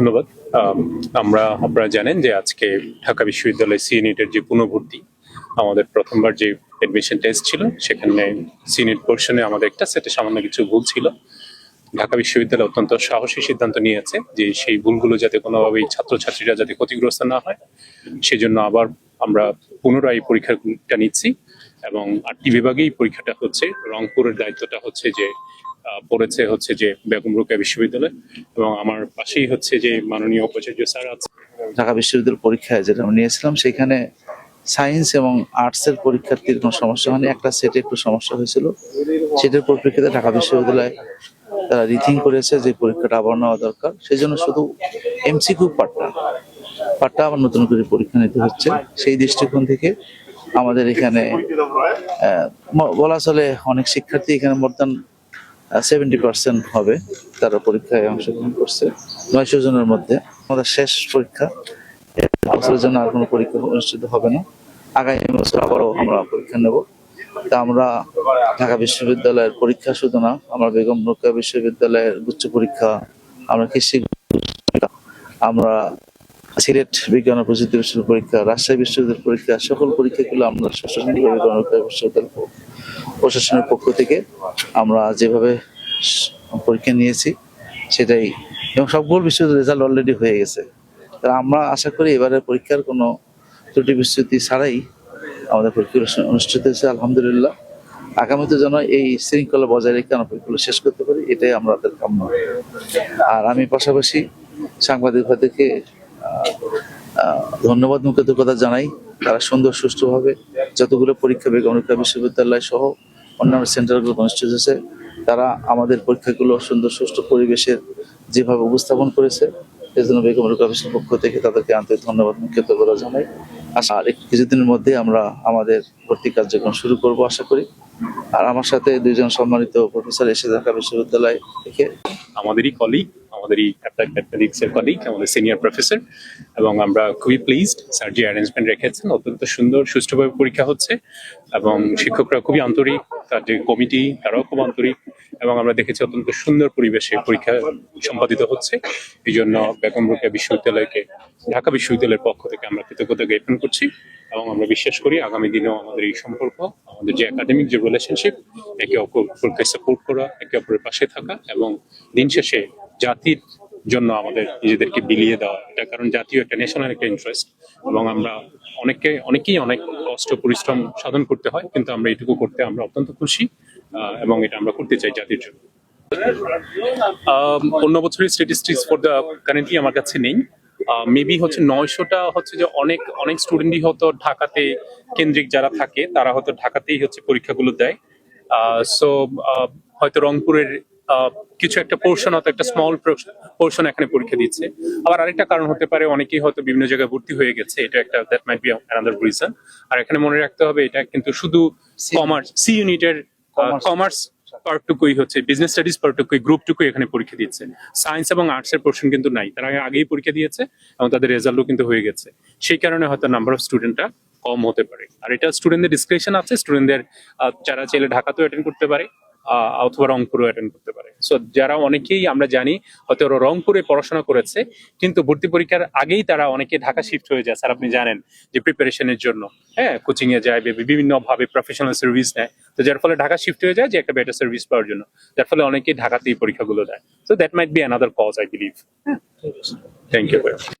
ধন্যবাদ। আম, আমরা আপনারা জানেন যে আজকে ঢাকা বিশ্ববিদ্যালয় সিএনইটের যে পুনঃভর্তি আমাদের প্রথমবার যে এডমিশন টেস্ট ছিল সেখানে সিনিট পোর্শনে আমাদের একটা সেটে সামান্য কিছু ভুল ছিল। ঢাকা বিশ্ববিদ্যালয় অত্যন্ত সাহসী সিদ্ধান্ত নিয়েছে যে সেই ভুলগুলো যাতে কোনোভাবেই ছাত্রছাত্রীরা যাতে ক্ষতিগ্রস্ত না হয়। সেজন্য আবার আমরা পুনরায় এই পরীক্ষাটা নিচ্ছি এবং আটটি বিভাগেই পরীক্ষাটা হচ্ছে। রংপুরের দায়িত্বটা হচ্ছে যে পড়েছে হচ্ছে যে বেগম রোকেয়া বিশ্ববিদ্যালয় এবং আমার পাশেই হচ্ছে যে মাননীয় উপাচার্য স্যার আছে ঢাকা বিশ্ববিদ্যালয় পরীক্ষায় যেটা আমি নিয়েছিলাম, সেখানে সায়েন্স এবং আর্টসের পরীক্ষার্থীর কোনো সমস্যা হয়নি। একটা সেটে একটু সমস্যা হয়েছিল। সেটার পরিপ্রেক্ষিতে ঢাকা বিশ্ববিদ্যালয় তারা রিথিং করেছে যে পরীক্ষাটা আবার নেওয়া দরকার। সেই জন্য শুধু এমসিকিউ পার্টটা পার্টটা আবার নতুন করে পরীক্ষা নিতে হচ্ছে। সেই দৃষ্টিকোণ থেকে আমাদের এখানে বলা চলে অনেক শিক্ষার্থী এখানে মোর সেভেন্টি পার্সেন্ট হবে তারা পরীক্ষায় অংশগ্রহণ করছে। নয়শো জনের মধ্যে। আমাদের শেষ পরীক্ষা। বছরের জন্য আর কোনো পরীক্ষা অনুষ্ঠিত হবে না। আগামী বছর আবারও আমরা পরীক্ষা নেব। তা আমরা ঢাকা বিশ্ববিদ্যালয়ের পরীক্ষা শুধু না, আমরা বেগম রোকেয়া বিশ্ববিদ্যালয়ের উচ্চ পরীক্ষা, আমরা কৃষি, আমরা সিলেট বিজ্ঞান ও প্রযুক্তি বিশ্ববিদ্যালয় পরীক্ষা রাজশাহী বিশ্ববিদ্যালয়ের পরীক্ষা সকল পরীক্ষাগুলো আমরা বিশ্ববিদ্যালয় প্রশাসনের পক্ষ থেকে আমরা যেভাবে পরীক্ষা নিয়েছি সেটাই এবং সবগুলো বিষয়ের রেজাল্ট অলরেডি হয়ে গেছে। তা আমরা আশা করি এবারে পরীক্ষার কোনো ত্রুটি বিচ্যুতি ছাড়াই আমাদের পরীক্ষা অনুষ্ঠিত হয়েছে আলহামদুলিল্লাহ। আগামীতে যেন এই শৃঙ্খলা বজায় রেখে আমরা পরীক্ষাগুলো শেষ করতে পারি এটাই আমাদের কাম্য আর আমি পাশাপাশি সাংবাদিক ভাইদেরকে আহ, আহ, ধন্যবাদ কৃতজ্ঞতা জানাই। তারা সুন্দর, সুষ্ঠুভাবে যতগুলো পরীক্ষা বেগম রোকেয়া বিশ্ববিদ্যালয় সহ অন্যান্য সেন্টারগুলো অনুষ্ঠিত হয়েছে। তারা আমাদের পরীক্ষাগুলো সুন্দর, সুষ্ঠু পরিবেশের যেভাবে উপস্থাপন করেছে, সেজন্য বেগম বিশ্ববিদ্যালয়ের পক্ষ থেকে তাদেরকে আন্তরিক ধন্যবাদ কৃতজ্ঞতা জানাই। আর কিছুদিনের মধ্যে আমরা আমাদের ভর্তি কার্যক্রম শুরু করব, আশা করি। আর আমার সাথে দুইজন সম্মানিত প্রফেসর এসে ঢাকা বিশ্ববিদ্যালয় থেকে আমাদেরই কলিগ আমাদেরই অ্যাপ্লাইড ম্যাথমেটিক্স এর কলিগ আমাদের সিনিয়র প্রফেসর এবং আমরা খুবই প্লিজড স্যার যে অ্যারেঞ্জমেন্ট রেখেছেন। অত্যন্ত সুন্দর, সুষ্ঠুভাবে পরীক্ষা হচ্ছে, এবং শিক্ষকরা খুবই আন্তরিক, তার যে কমিটি তারাও খুব আন্তরিক, এবং আমরা দেখেছি অত্যন্ত সুন্দর পরিবেশে পরীক্ষা সম্পাদিত হচ্ছে। এই জন্য বেগম রোকেয়া বিশ্ববিদ্যালয়কে, ঢাকা বিশ্ববিদ্যালয়ের পক্ষ থেকে আমরা কৃতজ্ঞতা জ্ঞাপন করছি, এবং আমরা বিশ্বাস করি আগামী দিনেও আমাদের এই সম্পর্ক, আমাদের যে একাডেমিক যে রিলেশনশিপ একে অপরকে সাপোর্ট করা, একে অপরের পাশে থাকা, এবং দিন শেষে জাতির জন্য আমাদের নিজেদেরকে বিলিয়ে দেওয়া। এটা কারণ জাতীয় একটা ন্যাশনাল একটা ইন্টারেস্ট এবং আমরা অনেকে অনেকেই অনেক কষ্ট, পরিশ্রম সাধন করতে হয়, কিন্তু আমরা এটুকু করতে আমরা অত্যন্ত খুশি এবং এটা আমরা করতে চাই জাতির জন্য। অন্য বছরের স্ট্যাটিস্টিক্স ফর দ্য কারেন্টলি আমার কাছে নেই। মেবি হচ্ছে নয়শোটা হচ্ছে যে অনেক অনেক স্টুডেন্টই হয়তো ঢাকাতে কেন্দ্রিক যারা থাকে, তারা হয়তো ঢাকাতেই হচ্ছে পরীক্ষাগুলো দেয়। সো হয়তো রংপুরের কিছু একটা পোর্শন হয়তো একটা স্মল পোর্শন এখানে পরীক্ষা দিচ্ছে। আবার আরেকটা কারণ হতে পারে অনেকেই হয়তো বিভিন্ন জায়গায় ভর্তি হয়ে গেছে এটা একটা that might be another reason আর এখানে মনে রাখতে হবে এটা কিন্তু শুধু কমার্স সি ইউনিটের. কমার্স পার্টটুকুই হচ্ছে বিজনেস স্টাডিজ পার্টটুকুই গ্রুপটুকুই এখানে পরীক্ষা দিচ্ছে। সায়েন্স এবং আর্টস এর পোর্শন কিন্তু নাই তারা আগেই পরীক্ষা দিয়েছে এবং তাদের রেজাল্টও কিন্তু হয়ে গেছে। সেই কারণে হয়তো নাম্বার অফ স্টুডেন্টরা কম হতে পারে। আর এটা স্টুডেন্টদের ডিসক্রিপশন আছে স্টুডেন্টদের যারা চাইলে ঢাকাতেও অ্যাটেন্ড করতে পারে অথবা রংপুরেও অ্যাটেন্ড করতে পারে। সো যারা অনেকেই আমরা জানি হয়তো ওরা রংপুরে পড়াশোনা করেছে কিন্তু ভর্তি পরীক্ষার আগেই তারা অনেকে ঢাকা শিফট হয়ে যায় স্যার আপনি জানেন যে প্রিপারেশনের জন্য। হ্যাঁ কোচিং এ যায় বিভিন্ন ভাবে প্রফেশনাল সার্ভিস নেয়। তো যার ফলে ঢাকা শিফট হয়ে যায় যে একটা বেটার সার্ভিস পাওয়ার জন্য। যার ফলে অনেকেই ঢাকাতেই পরীক্ষাগুলো দেয়। So that might be another cause I believe thank you